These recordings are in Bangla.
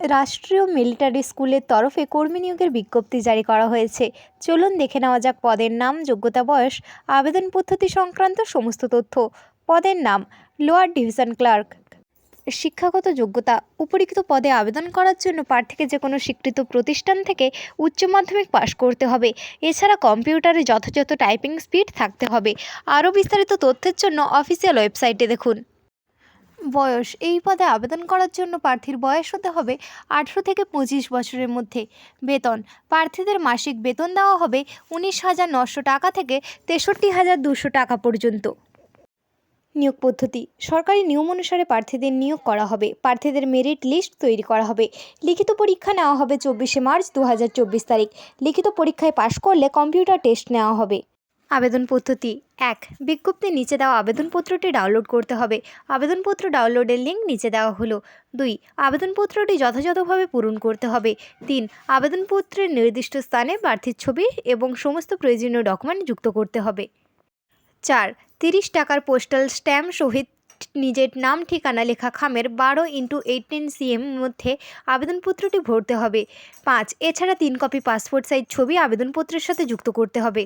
রাষ্ট্রীয় মিলিটারি স্কুলের তরফে কর্মী নিয়োগের বিজ্ঞপ্তি জারি করা হয়েছে। চলুন দেখে নেওয়া যাক পদের নাম, যোগ্যতা, বয়স, আবেদন পদ্ধতি সংক্রান্ত সমস্ত তথ্য। পদের নাম, লোয়ার ডিভিশন ক্লার্ক। শিক্ষাগত যোগ্যতা, উপরিক্ত পদে আবেদন করার জন্য প্রার্থীকে যে কোনো স্বীকৃত প্রতিষ্ঠান থেকে উচ্চ মাধ্যমিক পাশ করতে হবে। এছাড়া কম্পিউটারে যথাযথ টাইপিং স্পিড থাকতে হবে। আরও বিস্তারিত তথ্যের জন্য অফিসিয়াল ওয়েবসাইটে দেখুন। বয়স। এই পদে আবেদন করার জন্য প্রার্থীর বয়স হতে হবে আঠেরো থেকে পঁচিশ বছরের মধ্যে। বেতন। প্রার্থীদের মাসিক বেতন দেওয়া হবে উনিশ হাজার নশো টাকা থেকে তেষট্টি হাজার দুশো টাকা পর্যন্ত। নিয়োগ পদ্ধতি। সরকারি নিয়ম অনুসারে প্রার্থীদের নিয়োগ করা হবে। প্রার্থীদের মেরিট লিস্ট তৈরি করা হবে। লিখিত পরীক্ষা নেওয়া হবে চব্বিশে মার্চ দু হাজার চব্বিশ তারিখ। লিখিত পরীক্ষায় পাশ করলে কম্পিউটার টেস্ট নেওয়া হবে। আবেদন পদ্ধতি এক, বিজ্ঞপ্তির নিচে দেওয়া আবেদনপত্রটি ডাউনলোড করতে হবে। আবেদনপত্র ডাউনলোডের লিঙ্ক নিচে দেওয়া হলো। দুই, আবেদনপত্রটি যথাযথভাবে পূরণ করতে হবে। তিন, আবেদনপত্রের নির্দিষ্ট স্থানে প্রার্থীর ছবি এবং সমস্ত প্রয়োজনীয় ডকুমেন্ট যুক্ত করতে হবে। চার, তিরিশ টাকার পোস্টাল স্ট্যাম্প সহিত নিজের নাম, ঠিকানা, লেখা, খামের বারো ইন্টু এইটিন সিএম মধ্যে আবেদনপত্রটি ভরতে হবে। পাঁচ, এছাড়া তিন কপি পাসপোর্ট সাইজ ছবি আবেদনপত্রের সাথে যুক্ত করতে হবে।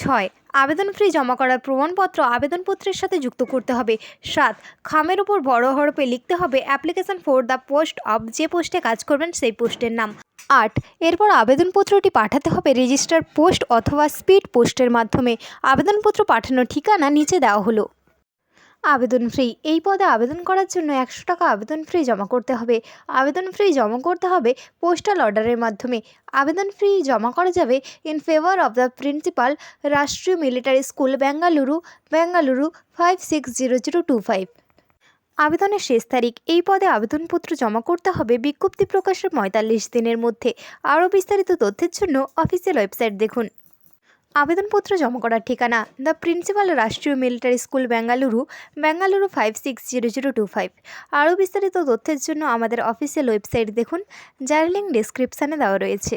ছয়। আবেদন ফ্রি জমা করার প্রমাণপত্র আবেদনপত্রের সাথে যুক্ত করতে হবে। সাত, খামের উপর বড় হরপে লিখতে হবে application for the post of যে পোস্টে কাজ করবেন সেই পোস্টের নাম। আট, এরপর আবেদনপত্রটি পাঠাতে হবে রেজিস্টার পোস্ট অথবা স্পিড পোস্টের মাধ্যমে। আবেদনপত্র পাঠানোর ঠিকানা নিচে দেওয়া হলো। আবেদন ফ্রি এই পদে আবেদন করার জন্য একশো টাকা আবেদন ফ্রি জমা করতে হবে। আবেদন ফ্রি জমা করতে হবে পোস্টাল অর্ডারের মাধ্যমে। আবেদন ফ্রি জমা করা যাবে in favour of the principal Rashtriya military school Bengaluru Bengaluru five six zero zero two five আবেদনের শেষ তারিখ। এই পদে আবেদনপত্র জমা করতে হবে বিজ্ঞপ্তি প্রকাশের পঁয়তাল্লিশ দিনের মধ্যে। আরও বিস্তারিত তথ্যের জন্য অফিসিয়াল ওয়েবসাইট দেখুন। আবেদনপত্র জমা করার ঠিকানা the principal Rashtriya military school Bengaluru Bengaluru five six zero zero two five আরও বিস্তারিত তথ্যের জন্য আমাদের অফিসিয়াল ওয়েবসাইট দেখুন, যার লিঙ্ক ডিসক্রিপশানে দেওয়া রয়েছে।